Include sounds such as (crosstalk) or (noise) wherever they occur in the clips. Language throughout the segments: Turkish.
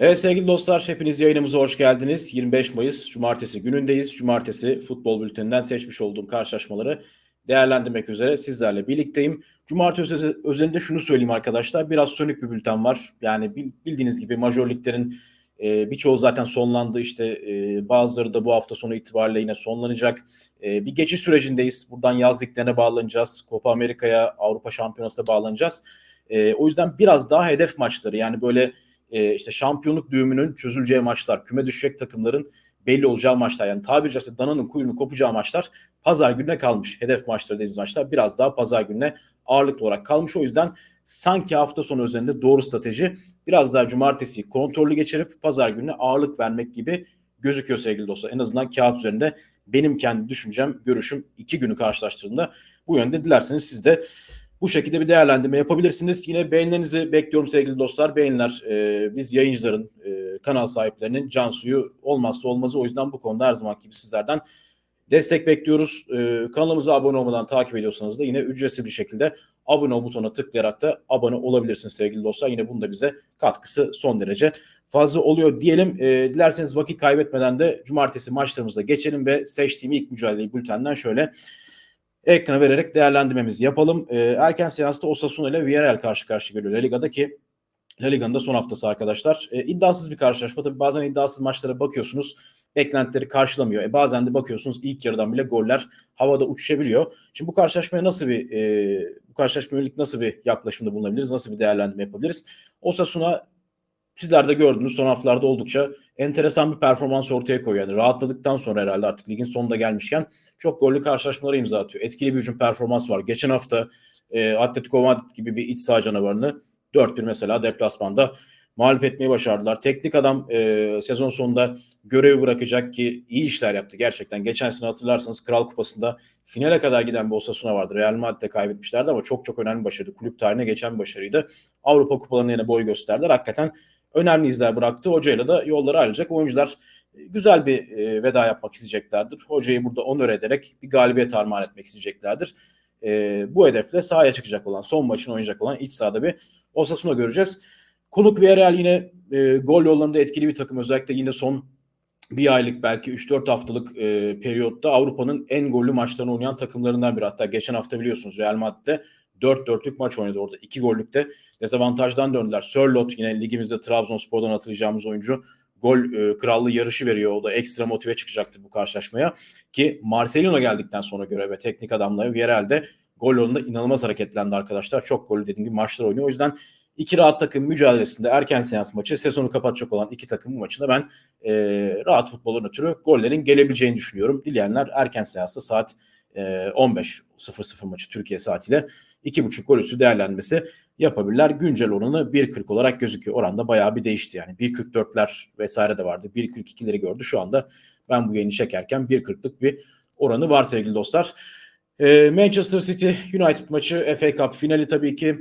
Evet sevgili dostlar hepiniz yayınımıza hoş geldiniz. 25 Mayıs Cumartesi günündeyiz. Cumartesi futbol bülteninden seçmiş olduğum karşılaşmaları değerlendirmek üzere sizlerle birlikteyim. Cumartesi özelinde şunu söyleyeyim arkadaşlar. Biraz sönük bir bülten var. Yani bildiğiniz gibi major liglerin e, birçoğu zaten sonlandı. İşte e, bazıları da bu hafta sonu itibariyle yine sonlanacak. E, bir geçiş sürecindeyiz. Buradan yaz liglerine bağlanacağız. Copa Amerika'ya, Avrupa Şampiyonası'na bağlanacağız. E, o yüzden biraz daha hedef maçları yani böyle e, işte şampiyonluk düğümünün çözüleceği maçlar, küme düşecek takımların belli olacağı maçlar. Yani tabiri caizse dananın kuyruğunu kopacağı maçlar pazar gününe kalmış. Hedef maçları dediğimiz maçlar biraz daha pazar gününe ağırlıklı olarak kalmış. O yüzden sanki hafta sonu üzerinde doğru strateji biraz daha cumartesi kontrollü geçirip pazar gününe ağırlık vermek gibi gözüküyor sevgili dostlar. En azından kağıt üzerinde benim kendi düşüncem, görüşüm iki günü karşılaştırdığında bu yönde dilerseniz siz de bu şekilde bir değerlendirme yapabilirsiniz. Yine beğenilerinizi bekliyorum sevgili dostlar. Beğeniler e, biz yayıncıların, e, kanal sahiplerinin can suyu olmazsa olmazı. O yüzden bu konuda her zaman gibi sizlerden destek bekliyoruz. E, kanalımıza abone olmadan takip ediyorsanız da yine ücretsiz bir şekilde abone ol butonuna tıklayarak da abone olabilirsiniz sevgili dostlar. Yine bunda da bize katkısı son derece fazla oluyor diyelim. E, dilerseniz vakit kaybetmeden de cumartesi maçlarımıza geçelim ve seçtiğim ilk mücadeleyi bültenden şöyle ekrana vererek değerlendirmemizi yapalım. E, erken seansta Osasuna ile Villarreal karşı karşıya geliyor La Liga'da ki La Liga'nın da son haftası arkadaşlar. E, iddiasız bir karşılaşma. Tabii bazen iddiasız maçlara bakıyorsunuz. Beklentileri karşılamıyor. E, bazen de bakıyorsunuz ilk yarıdan bile goller havada uçuşabiliyor. Şimdi bu karşılaşmaya nasıl bir e, bu karşılaşmaya yönelik nasıl bir yaklaşımda bulunabiliriz? Nasıl bir değerlendirme yapabiliriz? Osasuna sizler de gördünüz son haftalarda oldukça enteresan bir performans ortaya koyuyor. Yani rahatladıktan sonra herhalde artık ligin sonunda gelmişken çok gollü karşılaşmalara imza atıyor. Etkili bir hücum performans var. Geçen hafta e, Atletico Madrid gibi bir iç saha canavarını 4-1 mesela deplasmanda mağlup etmeyi başardılar. Teknik adam e, sezon sonunda görevi bırakacak ki iyi işler yaptı gerçekten. Geçen sene hatırlarsanız Kral Kupası'nda finale kadar giden bir Osasuna vardı. Real Madrid'de kaybetmişlerdi ama çok çok önemli başarıydı. Kulüp tarihine geçen bir başarıydı. Avrupa kupalarına yine boy gösterdiler. Hakikaten önemli izler bıraktı. Hocayla da yolları ayrılacak. Oyuncular e, güzel bir e, veda yapmak isteyeceklerdir. Hocayı burada onur ederek bir galibiyet armağan etmek isteyeceklerdir. E, bu hedefle sahaya çıkacak olan, son maçını oynayacak olan iç sahada bir Osasuna göreceğiz. Konuk Villarreal yine gol yollarında etkili bir takım. Özellikle yine son bir aylık belki 3-4 haftalık e, periyotta Avrupa'nın en gollü maçlarını oynayan takımlarından biri. Hatta geçen hafta biliyorsunuz Real Madrid'de 4-4'lük maç oynadı orada. 2 gollükte dezavantajdan döndüler. Sörlot yine ligimizde Trabzonspor'dan hatırlayacağımız oyuncu gol e, krallığı yarışı veriyor. O da ekstra motive çıkacaktır bu karşılaşmaya. Ki Marcelino geldikten sonra göreve teknik adamla Villarreal'de gol yolunda inanılmaz hareketlendi arkadaşlar. Çok gol dediğim gibi maçlar oynuyor. O yüzden iki rahat takım mücadelesinde erken seans maçı sezonu kapatacak olan iki takım maçında ben e, rahat futbolun ötürü gollerin gelebileceğini düşünüyorum. Dileyenler erken seansta saat e, 15.00 maçı Türkiye saatiyle 2.5 gol üstü değerlenmesi yapabilirler. Güncel oranı 1.40 olarak gözüküyor. Oranda bayağı bir değişti yani. 1.44'ler vesaire de vardı. 1.42'leri gördü. Şu anda ben bu yayını çekerken 1.40'lık bir oranı var sevgili dostlar. Ee, Manchester City United maçı FA Cup finali tabii ki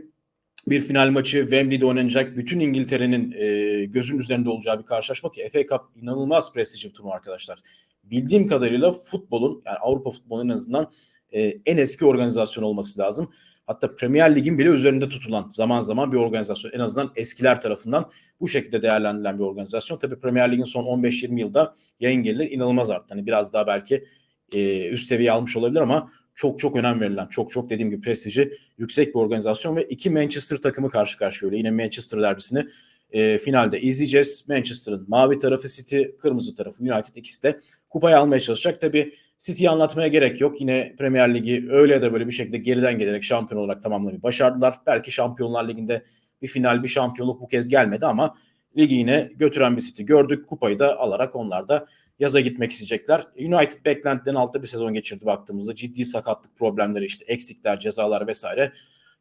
bir final maçı Wembley'de oynanacak. Bütün İngiltere'nin e, gözün üzerinde olacağı bir karşılaşma ki FA Cup inanılmaz prestijli bir turnuva arkadaşlar. Bildiğim kadarıyla futbolun yani Avrupa futbolunun en azından e, en eski organizasyon olması lazım. Hatta Premier Lig'in bile üzerinde tutulan zaman zaman bir organizasyon. En azından eskiler tarafından bu şekilde değerlendirilen bir organizasyon. Tabii Premier Lig'in son 15-20 yılda yayın gelirleri inanılmaz arttı. Hani biraz daha belki e, üst seviye almış olabilir ama çok çok önem verilen, çok çok dediğim gibi prestiji yüksek bir organizasyon ve iki Manchester takımı karşı karşıya. Yine Manchester derbisini e, finalde izleyeceğiz. Manchester'ın mavi tarafı City, kırmızı tarafı United ikisi de kupayı almaya çalışacak. Tabii City'yi anlatmaya gerek yok. Yine Premier Ligi öyle ya da böyle bir şekilde geriden gelerek şampiyon olarak tamamlamayı başardılar. Belki Şampiyonlar Ligi'nde bir final, bir şampiyonluk bu kez gelmedi ama ligi yine götüren bir City gördük. Kupayı da alarak onlar da yaza gitmek isteyecekler. United beklentilerin altında bir sezon geçirdi baktığımızda. Ciddi sakatlık problemleri işte eksikler, cezalar vesaire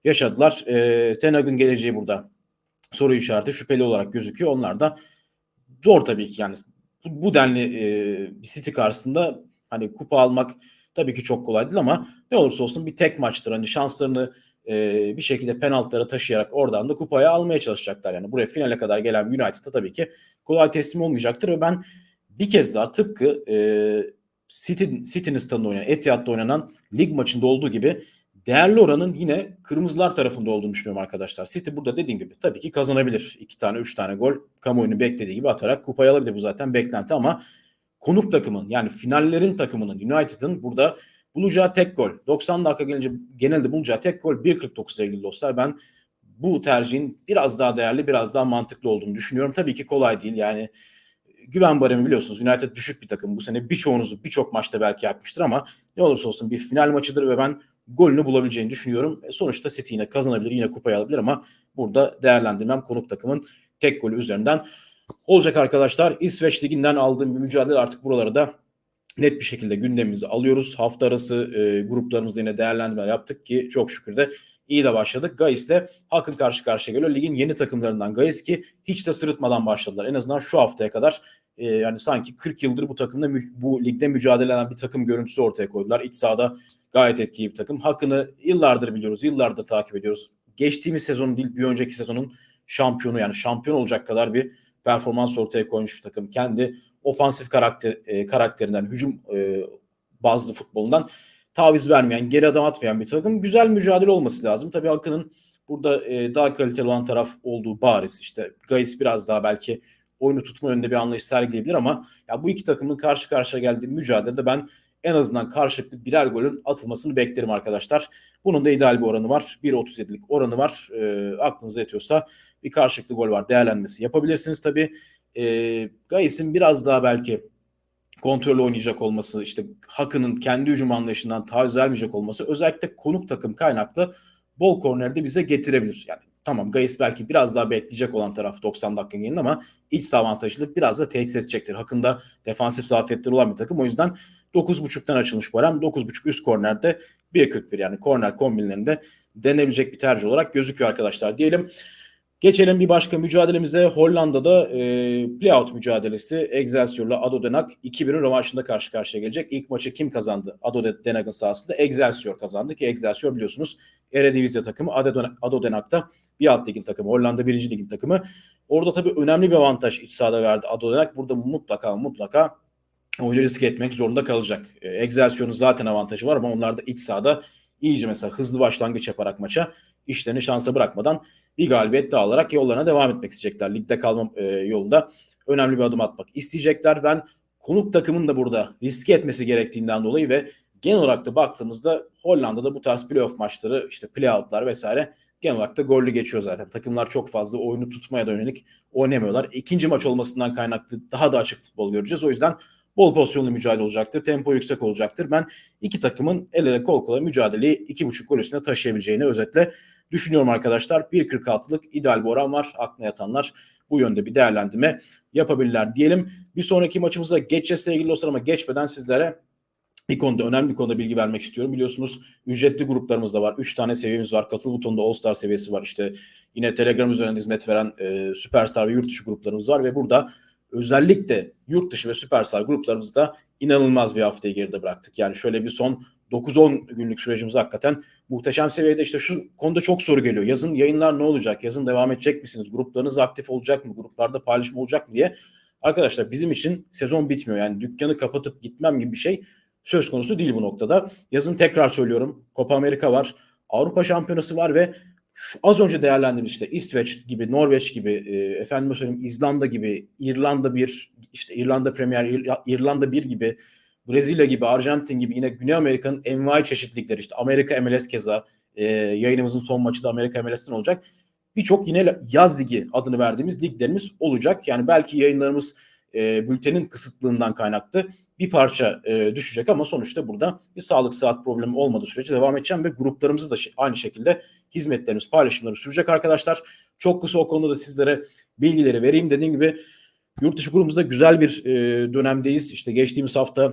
yaşadılar. E, Ten Hag'ın geleceği burada soru işareti şüpheli olarak gözüküyor. Onlar da zor tabii ki yani bu, bu denli e, City karşısında hani kupa almak tabii ki çok kolay değil ama ne olursa olsun bir tek maçtır. Hani şanslarını e, bir şekilde penaltılara taşıyarak oradan da kupaya almaya çalışacaklar. Yani buraya finale kadar gelen United'a tabii ki kolay teslim olmayacaktır ve ben bir kez daha tıpkı e, City, City'nin stadında oynanan, Etihad'da oynanan lig maçında olduğu gibi değerli oranın yine kırmızılar tarafında olduğunu düşünüyorum arkadaşlar. City burada dediğim gibi tabii ki kazanabilir. iki tane üç tane gol kamuoyunun beklediği gibi atarak kupayı alabilir bu zaten beklenti ama konuk takımın yani finallerin takımının United'ın burada bulacağı tek gol 90 dakika gelince genelde bulacağı tek gol 1.49 sevgili dostlar. Ben bu tercihin biraz daha değerli biraz daha mantıklı olduğunu düşünüyorum. Tabii ki kolay değil yani güven baremi biliyorsunuz United düşük bir takım. Bu sene birçoğunuzu birçok maçta belki yapmıştır ama ne olursa olsun bir final maçıdır ve ben golünü bulabileceğini düşünüyorum. E sonuçta City yine kazanabilir, yine kupayı alabilir ama burada değerlendirmem konuk takımın tek golü üzerinden olacak arkadaşlar. İsveç Ligi'nden aldığım bir mücadele artık buralara da net bir şekilde gündemimizi alıyoruz. Hafta arası e, gruplarımızda yine değerlendirmeler yaptık ki çok şükür de iyi de başladık. Gais ile Hakın karşı karşıya geliyor. Ligin yeni takımlarından Gais ki hiç de sırıtmadan başladılar. En azından şu haftaya kadar e, yani sanki 40 yıldır bu takımda bu ligde mücadele eden bir takım görüntüsü ortaya koydular. İç sahada gayet etkili bir takım. Hakkını yıllardır biliyoruz, yıllardır takip ediyoruz. Geçtiğimiz sezonun değil bir önceki sezonun şampiyonu yani şampiyon olacak kadar bir performans ortaya koymuş bir takım. Kendi ofansif karakter e, karakterinden, hücum e, bazlı futbolundan taviz vermeyen, geri adım atmayan bir takım. Güzel mücadele olması lazım. Tabii Akın'ın burada e, daha kaliteli olan taraf olduğu bariz. İşte Gais biraz daha belki oyunu tutma yönünde bir anlayış sergileyebilir ama ya bu iki takımın karşı karşıya geldiği mücadelede ben en azından karşılıklı birer golün atılmasını beklerim arkadaşlar. Bunun da ideal bir oranı var. 1.37'lik oranı var. E, aklınıza yetiyorsa bir karşılıklı gol var. Değerlenmesi yapabilirsiniz tabii. E, Gais'in biraz daha belki kontrol oynayacak olması, işte Hakkı'nın kendi hücum anlayışından taviz vermeyecek olması özellikle konuk takım kaynaklı bol kornerde bize getirebilir. Yani tamam Gais belki biraz daha bekleyecek olan taraf 90 dakika gelin ama iç avantajlı biraz da tehdit edecektir. Hakkında defansif zafiyetleri olan bir takım. O yüzden 9.5'tan açılmış bu oran. 9.5 üst kornerde 1.41 yani korner kombinlerinde denebilecek bir tercih olarak gözüküyor arkadaşlar diyelim. Geçelim bir başka mücadelemize. Hollanda'da e, playout mücadelesi Excelsior'la Ado Den Haag 2-1'in rövanşında karşı karşıya gelecek. İlk maçı kim kazandı? Ado Den Haag'ın sahasında Excelsior kazandı ki Excelsior biliyorsunuz Eredivisie takımı Ado Den Haag'da bir alt ligin takımı. Hollanda birinci ligin takımı. Orada tabii önemli bir avantaj iç sahada verdi Ado Den Haag. Burada mutlaka mutlaka oyunu riske etmek zorunda kalacak. E, Excelsior'un zaten avantajı var ama onlar da iç sahada iyice mesela hızlı başlangıç yaparak maça işlerini şansa bırakmadan bir galibiyet daha alarak yollarına devam etmek isteyecekler. Ligde kalma e, yolunda önemli bir adım atmak isteyecekler. Ben konuk takımın da burada riske etmesi gerektiğinden dolayı ve genel olarak da baktığımızda Hollanda'da bu tarz playoff maçları işte playoutlar vesaire genel olarak da gollü geçiyor zaten. Takımlar çok fazla oyunu tutmaya da yönelik oynamıyorlar. İkinci maç olmasından kaynaklı daha da açık futbol göreceğiz. O yüzden bol pozisyonlu mücadele olacaktır. Tempo yüksek olacaktır. Ben iki takımın el ele kol kola mücadeleyi iki buçuk gol üstüne taşıyabileceğini özetle düşünüyorum arkadaşlar. 1.46'lık ideal bir oran var. Aklına yatanlar bu yönde bir değerlendirme yapabilirler diyelim. Bir sonraki maçımıza geçeceğiz sevgili dostlar ama geçmeden sizlere bir konuda önemli bir konuda bilgi vermek istiyorum. Biliyorsunuz ücretli gruplarımız da var. 3 tane seviyemiz var. Katıl butonunda All Star seviyesi var. İşte yine Telegram üzerinden hizmet veren e, Süperstar ve yurt dışı gruplarımız var ve burada özellikle yurt dışı ve Süperstar gruplarımızda inanılmaz bir haftayı geride bıraktık. Yani şöyle bir son 9-10 günlük sürecimiz hakikaten muhteşem seviyede. İşte şu konuda çok soru geliyor. Yazın yayınlar ne olacak? Yazın devam edecek misiniz? Gruplarınız aktif olacak mı? Gruplarda paylaşım olacak mı diye. Arkadaşlar bizim için sezon bitmiyor. Yani dükkanı kapatıp gitmem gibi bir şey söz konusu değil bu noktada. Yazın tekrar söylüyorum. Copa Amerika var. Avrupa Şampiyonası var ve şu az önce değerlendirdiğimiz işte İsveç gibi, Norveç gibi, e, efendim söyleyeyim İzlanda gibi, İrlanda bir, işte İrlanda Premier, İrlanda bir gibi, Brezilya gibi, Arjantin gibi yine Güney Amerika'nın envai çeşitlilikleri işte Amerika MLS keza e, yayınımızın son maçı da Amerika MLS'ten olacak. Birçok yine yaz ligi adını verdiğimiz liglerimiz olacak. Yani belki yayınlarımız e, bültenin kısıtlığından kaynaklı bir parça e, düşecek ama sonuçta burada bir sağlık saat problemi olmadığı sürece devam edeceğim ve gruplarımızı da aynı şekilde hizmetlerimiz, paylaşımları sürecek arkadaşlar. Çok kısa o konuda da sizlere bilgileri vereyim. Dediğim gibi yurt dışı grubumuzda güzel bir e, dönemdeyiz. İşte geçtiğimiz hafta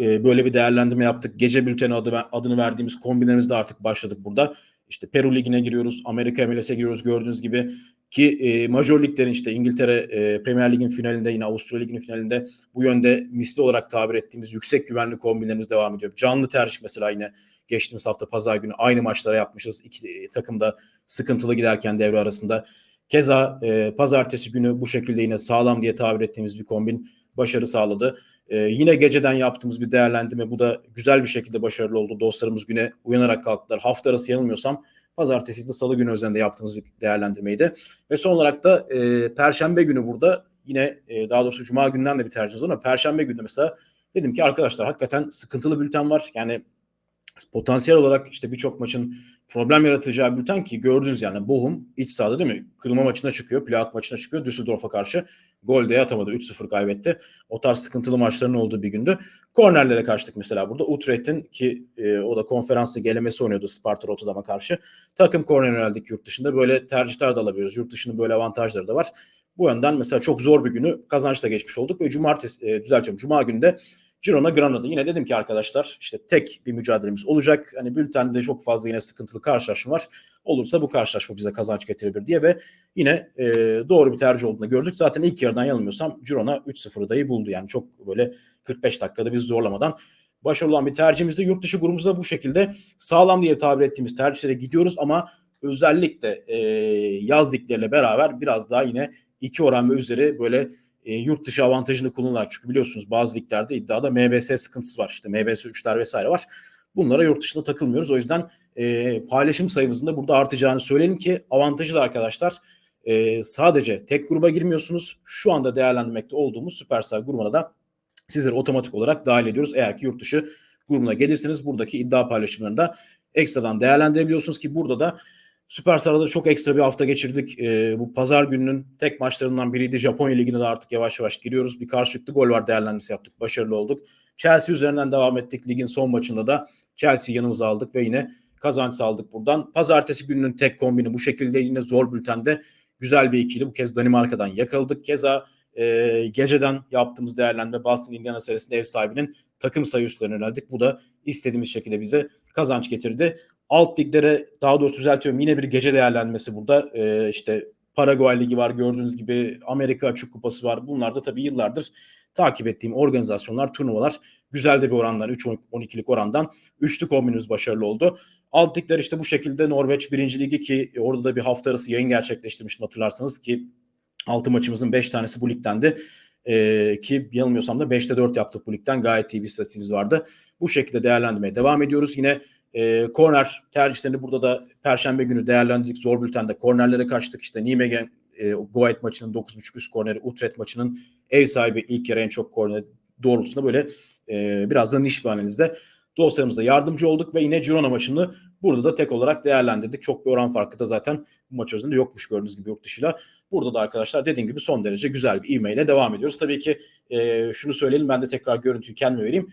e, böyle bir değerlendirme yaptık. Gece bülteni adı, adını verdiğimiz kombinlerimizde artık başladık burada. İşte Peru Ligi'ne giriyoruz, Amerika MLS'e giriyoruz gördüğünüz gibi. Ki e, Major Liglerin işte İngiltere e, Premier Lig'in finalinde yine Avusturya Ligi'nin finalinde bu yönde misli olarak tabir ettiğimiz yüksek güvenli kombinlerimiz devam ediyor. Canlı tercih mesela yine geçtiğimiz hafta pazar günü aynı maçlara yapmışız. İki e, takım da sıkıntılı giderken devre arasında. Keza e, pazartesi günü bu şekilde yine sağlam diye tabir ettiğimiz bir kombin başarı sağladı. Ee, yine geceden yaptığımız bir değerlendirme. Bu da güzel bir şekilde başarılı oldu. Dostlarımız güne uyanarak kalktılar. Hafta arası yanılmıyorsam pazartesi de salı günü üzerinde yaptığımız bir değerlendirmeydi. Ve son olarak da e, perşembe günü burada yine e, daha doğrusu cuma günden de bir tercihimiz var ama perşembe günü mesela dedim ki arkadaşlar hakikaten sıkıntılı bülten var. Yani potansiyel olarak işte birçok maçın problem yaratacağı bülten ki gördünüz yani Bochum iç sahada değil mi? Kırılma maçına çıkıyor, playout maçına çıkıyor. Düsseldorf'a karşı gol de atamadı. 3-0 kaybetti. O tarz sıkıntılı maçların olduğu bir gündü. Kornerlere kaçtık mesela burada. Utrecht'in ki e, o da konferansta gelemesi oynuyordu Sparta Rotterdam'a karşı. Takım korner yöneldik yurt dışında. Böyle tercihler de alabiliyoruz. Yurt dışının böyle avantajları da var. Bu yönden mesela çok zor bir günü kazançla geçmiş olduk ve cumartesi e, düzeltiyorum. Cuma günde Girona Granada. Yine dedim ki arkadaşlar işte tek bir mücadelemiz olacak. Hani bültende çok fazla yine sıkıntılı karşılaşma var. Olursa bu karşılaşma bize kazanç getirebilir diye ve yine e, doğru bir tercih olduğunu gördük. Zaten ilk yarıdan yanılmıyorsam Girona 3-0 dayı buldu. Yani çok böyle 45 dakikada biz zorlamadan başarılı olan bir tercihimizde yurt dışı grubumuzda bu şekilde sağlam diye tabir ettiğimiz tercihlere gidiyoruz ama özellikle e, yaz beraber biraz daha yine iki oran ve üzeri böyle e, yurt dışı avantajını kullanarak çünkü biliyorsunuz bazı liglerde iddiada MBS sıkıntısı var işte MBS 3'ler vesaire var. Bunlara yurt dışında takılmıyoruz. O yüzden e, paylaşım sayımızın da burada artacağını söyleyelim ki avantajı da arkadaşlar e, sadece tek gruba girmiyorsunuz. Şu anda değerlendirmekte olduğumuz Süperstar grubuna da sizleri otomatik olarak dahil ediyoruz. Eğer ki yurt dışı grubuna gelirseniz buradaki iddia paylaşımlarını da ekstradan değerlendirebiliyorsunuz ki burada da Süperstar'da çok ekstra bir hafta geçirdik. E, bu pazar gününün tek maçlarından biriydi. Japonya Ligi'ne de artık yavaş yavaş giriyoruz. Bir karşılıklı gol var değerlendirmesi yaptık. Başarılı olduk. Chelsea üzerinden devam ettik. Ligin son maçında da Chelsea'yi yanımıza aldık ve yine kazanç sağladık buradan. Pazartesi gününün tek kombini bu şekilde yine zor bültende güzel bir ikili. Bu kez Danimarka'dan yakaladık. Keza e, geceden yaptığımız değerlendirme Boston Indiana serisinde ev sahibinin takım sayı üstlerine yöneldik. Bu da istediğimiz şekilde bize kazanç getirdi. Alt liglere daha doğrusu düzeltiyorum yine bir gece değerlenmesi burada. E, işte Paraguay Ligi var gördüğünüz gibi Amerika Açık Kupası var. Bunlar da tabii yıllardır takip ettiğim organizasyonlar, turnuvalar güzel de bir orandan 3-12'lik orandan üçlü kombinimiz başarılı oldu. Alt ligler işte bu şekilde Norveç 1. Ligi ki orada da bir hafta arası yayın gerçekleştirmiştim hatırlarsanız ki 6 maçımızın 5 tanesi bu ligdendi. Ee, ki yanılmıyorsam da 5'te 4 yaptık bu ligden. Gayet iyi bir istatistiğimiz vardı. Bu şekilde değerlendirmeye devam ediyoruz. Yine e, korner tercihlerini burada da Perşembe günü değerlendirdik. Zor bültende kornerlere kaçtık. İşte Nijmegen e, Goet maçının 9.5 üst korneri, Utrecht maçının ev sahibi ilk yarı en çok korner doğrultusunda böyle e, biraz da niş bir analizde dosyamıza yardımcı olduk ve yine Girona maçını burada da tek olarak değerlendirdik. Çok bir oran farkı da zaten bu maç özünde yokmuş gördüğünüz gibi yurt dışıyla. Burada da arkadaşlar dediğim gibi son derece güzel bir e-mail devam ediyoruz. Tabii ki e, şunu söyleyelim ben de tekrar görüntüyü kendime vereyim.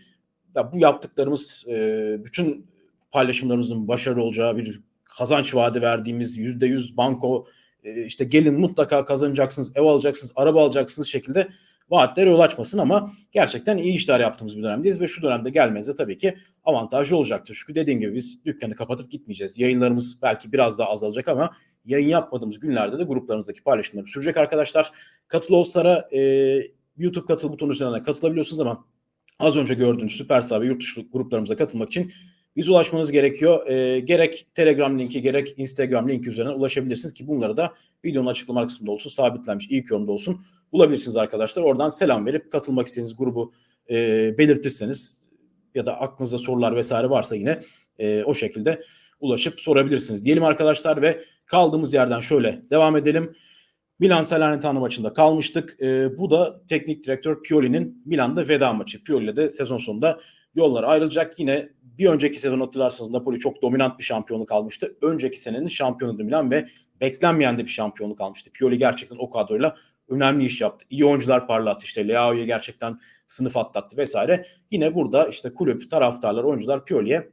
Ya bu yaptıklarımız e, bütün paylaşımlarımızın başarılı olacağı bir kazanç vaadi verdiğimiz yüzde yüz banko e, işte gelin mutlaka kazanacaksınız, ev alacaksınız, araba alacaksınız şekilde vaatlere yol açmasın ama gerçekten iyi işler yaptığımız bir dönemdeyiz ve şu dönemde gelmenize tabii ki avantajlı olacaktır. Çünkü dediğim gibi biz dükkanı kapatıp gitmeyeceğiz. Yayınlarımız belki biraz daha azalacak ama yayın yapmadığımız günlerde de gruplarımızdaki paylaşımlar sürecek arkadaşlar. Katıl Olstar'a e, YouTube katıl butonu üzerinden katılabiliyorsunuz ama az önce gördüğünüz Süperstar ve yurt dışı gruplarımıza katılmak için biz ulaşmanız gerekiyor. E, gerek Telegram linki gerek Instagram linki üzerinden ulaşabilirsiniz ki bunları da videonun açıklama kısmında olsun, sabitlenmiş ilk yorumda olsun bulabilirsiniz arkadaşlar. Oradan selam verip katılmak istediğiniz grubu e, belirtirseniz ya da aklınızda sorular vesaire varsa yine e, o şekilde ulaşıp sorabilirsiniz. Diyelim arkadaşlar ve kaldığımız yerden şöyle devam edelim. Milan Salernitana maçında kalmıştık. E, bu da teknik direktör Pioli'nin Milan'da veda maçı. Pioli de sezon sonunda yollar ayrılacak. Yine bir önceki sezon hatırlarsanız Napoli çok dominant bir şampiyonluk almıştı. Önceki senenin şampiyonuydu Milan ve beklenmeyen de bir şampiyonluk almıştı. Pioli gerçekten o kadroyla önemli iş yaptı. İyi oyuncular parlattı işte Leao'yu gerçekten sınıf atlattı vesaire. Yine burada işte kulüp, taraftarlar, oyuncular Pioli'ye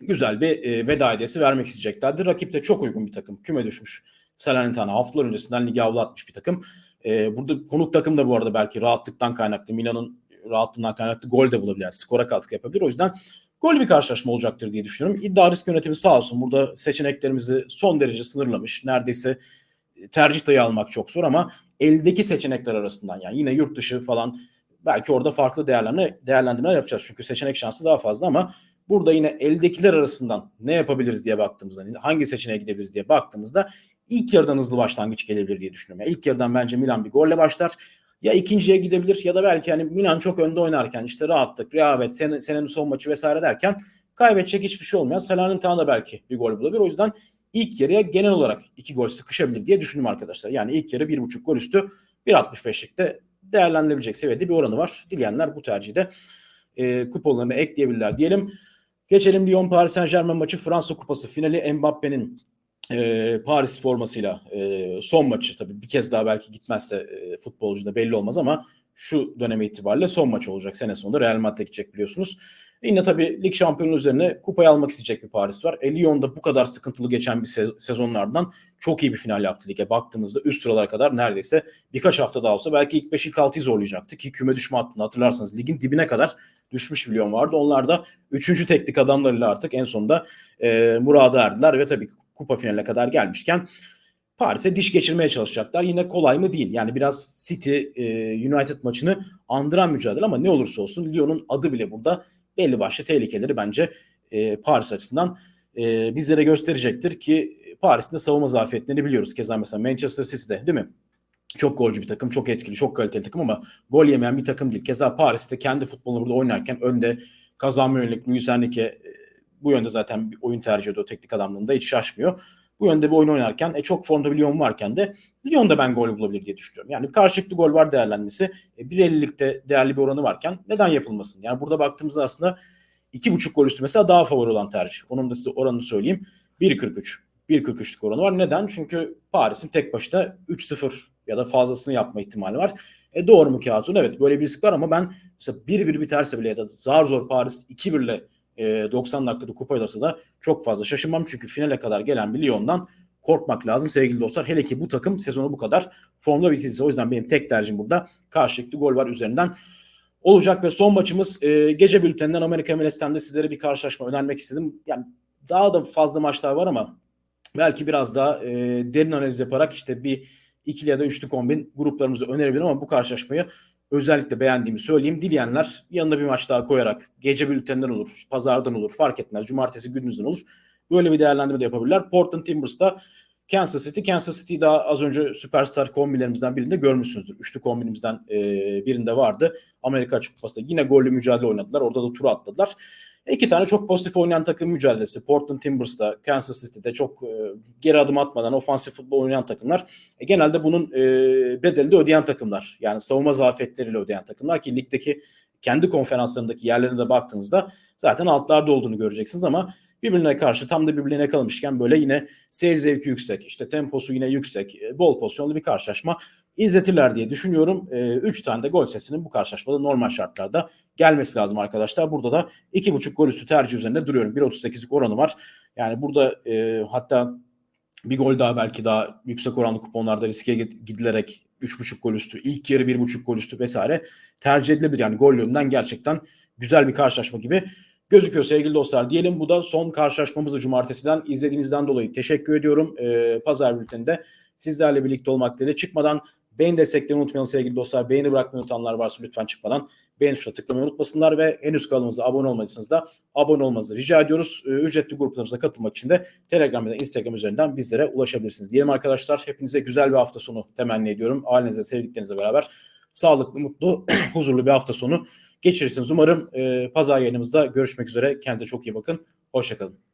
güzel bir e, veda hediyesi vermek isteyeceklerdi. Rakip de çok uygun bir takım. Küme düşmüş. Salernitana haftalar öncesinden lige avlu atmış bir takım. E, burada konuk takım da bu arada belki rahatlıktan kaynaklı. Milan'ın rahatlığından kaynaklı gol de bulabilir. Yani skora katkı yapabilir. O yüzden gol bir karşılaşma olacaktır diye düşünüyorum. İddia risk yönetimi sağ olsun burada seçeneklerimizi son derece sınırlamış. Neredeyse tercih dayı almak çok zor ama eldeki seçenekler arasından yani yine yurt dışı falan belki orada farklı değerlendirme, değerlendirmeler yapacağız. Çünkü seçenek şansı daha fazla ama burada yine eldekiler arasından ne yapabiliriz diye baktığımızda hangi seçeneğe gidebiliriz diye baktığımızda ilk yarıdan hızlı başlangıç gelebilir diye düşünüyorum. Yani ilk yarıdan bence Milan bir golle başlar. Ya ikinciye gidebilir ya da belki hani Milan çok önde oynarken işte rahatlık, rehavet, sene, senenin son maçı vesaire derken kaybedecek hiçbir şey olmayan Salernitana da belki bir gol bulabilir. O yüzden ilk yarıya genel olarak iki gol sıkışabilir diye düşündüm arkadaşlar. Yani ilk yarı bir buçuk gol üstü 1.65'likte değerlendirilebilecek seviyede bir oranı var. Dileyenler bu tercihi de e, kuponlarına ekleyebilirler diyelim. Geçelim Lyon Paris Saint Germain maçı Fransa Kupası finali Mbappe'nin e, Paris formasıyla e, son maçı. Tabii bir kez daha belki gitmezse e, belli olmaz ama şu döneme itibariyle son maç olacak. Sene sonunda Real Madrid'e gidecek biliyorsunuz. Yine tabii lig şampiyonu üzerine kupayı almak isteyecek bir Paris var. E, Lyon'da bu kadar sıkıntılı geçen bir se- sezonlardan çok iyi bir final yaptı lige. Baktığımızda üst sıralara kadar neredeyse birkaç hafta daha olsa belki ilk 5 ilk 6'yı zorlayacaktı ki küme düşme hattını hatırlarsanız ligin dibine kadar düşmüş bir Lyon vardı. Onlar da 3. teknik adamlarıyla artık en sonunda e, murada erdiler ve tabii kupa finaline kadar gelmişken Paris'e diş geçirmeye çalışacaklar. Yine kolay mı değil. Yani biraz City e, United maçını andıran mücadele ama ne olursa olsun Lyon'un adı bile burada belli başlı tehlikeleri bence e, Paris açısından e, bizlere gösterecektir ki Paris'in de savunma zafiyetlerini biliyoruz. Keza mesela Manchester City'de değil mi? Çok golcü bir takım, çok etkili, çok kaliteli takım ama gol yemeyen bir takım değil. Keza Paris'te kendi futbolunu burada oynarken önde kazanma yönelik Luis Enrique bu yönde zaten bir oyun tercih ediyor teknik adamlığında hiç şaşmıyor. Bu yönde bir oyun oynarken e, çok formda bir Lyon varken de Lyon'da ben gol bulabilir diye düşünüyorum. Yani karşılıklı gol var değerlenmesi. E, 1.50'likte değerli bir oranı varken neden yapılmasın? Yani burada baktığımızda aslında 2.5 gol üstü mesela daha favori olan tercih. Onun da size oranını söyleyeyim. 1.43. 1.43'lük oranı var. Neden? Çünkü Paris'in tek başına 3-0 ya da fazlasını yapma ihtimali var. E doğru mu Kazun? Evet böyle bir risk var ama ben mesela 1-1 biterse bile ya da zar zor Paris 2-1 ile e, 90 dakikada kupa alırsa da çok fazla şaşırmam. Çünkü finale kadar gelen bir Lyon'dan korkmak lazım sevgili dostlar. Hele ki bu takım sezonu bu kadar formda bitirirse. O yüzden benim tek tercihim burada karşılıklı gol var üzerinden olacak ve son maçımız e, gece bülteninden Amerika MLS'ten de sizlere bir karşılaşma önermek istedim. Yani daha da fazla maçlar var ama belki biraz daha e, derin analiz yaparak işte bir ikili ya da üçlü kombin gruplarımızı önerebilirim ama bu karşılaşmayı özellikle beğendiğimi söyleyeyim. Dileyenler yanında bir maç daha koyarak gece bülteninden olur, pazardan olur fark etmez. Cumartesi gündüzden olur. Böyle bir değerlendirme de yapabilirler. Portland Timbers'ta Kansas City. Kansas City daha az önce süperstar kombilerimizden birinde görmüşsünüzdür. Üçlü kombinimizden e, birinde vardı. Amerika Açık Kupası'nda yine gollü mücadele oynadılar. Orada da tur atladılar. İki tane çok pozitif oynayan takım mücadelesi. Portland Timbers'ta, Kansas City'de çok e, geri adım atmadan ofansif futbol oynayan takımlar. E, genelde bunun e, bedelini de ödeyen takımlar. Yani savunma zafiyetleriyle ödeyen takımlar ki ligdeki kendi konferanslarındaki yerlerine de baktığınızda zaten altlarda olduğunu göreceksiniz ama birbirine karşı tam da birbirine kalmışken böyle yine seyir zevki yüksek, işte temposu yine yüksek, e, bol pozisyonlu bir karşılaşma izletirler diye düşünüyorum. 3 e, tane de gol sesinin bu karşılaşmada normal şartlarda gelmesi lazım arkadaşlar. Burada da 2.5 gol üstü tercih üzerinde duruyorum. 1.38'lik oranı var. Yani burada e, hatta bir gol daha belki daha yüksek oranlı kuponlarda riske gidilerek 3.5 gol üstü, ilk yarı 1.5 gol üstü vesaire tercih edilebilir. Yani gol yönünden gerçekten güzel bir karşılaşma gibi gözüküyor sevgili dostlar. Diyelim bu da son karşılaşmamızı cumartesiden izlediğinizden dolayı teşekkür ediyorum. Ee, Pazar bülteninde sizlerle birlikte olmak dileğiyle çıkmadan beğeni desteklerini unutmayalım sevgili dostlar. Beğeni bırakmayı unutanlar varsa lütfen çıkmadan beğeni tuşuna tıklamayı unutmasınlar ve henüz kanalımıza abone olmadıysanız da abone olmanızı rica ediyoruz. Ee, ücretli gruplarımıza katılmak için de Telegram ya Instagram üzerinden bizlere ulaşabilirsiniz. Diyelim arkadaşlar hepinize güzel bir hafta sonu temenni ediyorum. Ailenize, sevdiklerinizle beraber sağlıklı, mutlu, (clears throat) huzurlu bir hafta sonu geçirirsiniz. Umarım e, pazar yayınımızda görüşmek üzere. Kendinize çok iyi bakın. Hoşçakalın.